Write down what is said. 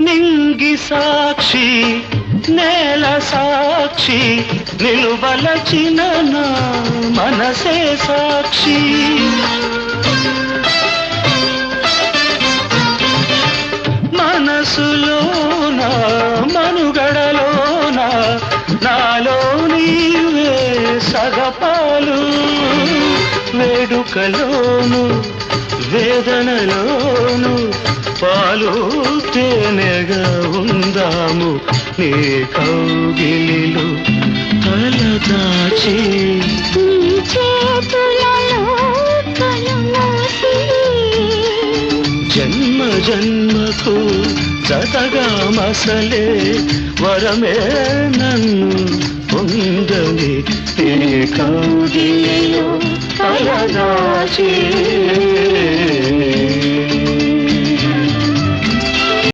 నింగి సాక్షి నేల సాక్షి నిలువలచిన మనసే సాక్షి. మనసులోన మనుగడలోన నాలో నీవే సగపాలు. వేడుకలోను వేదనలోను పాలు తేనెగా ఉందాము నీ కౌగిలిలో తలదాచి జన్మ జన్మకు జతగా మసలే వరమే నన్ను పొందని నీ కౌగిలిలో తలదాచి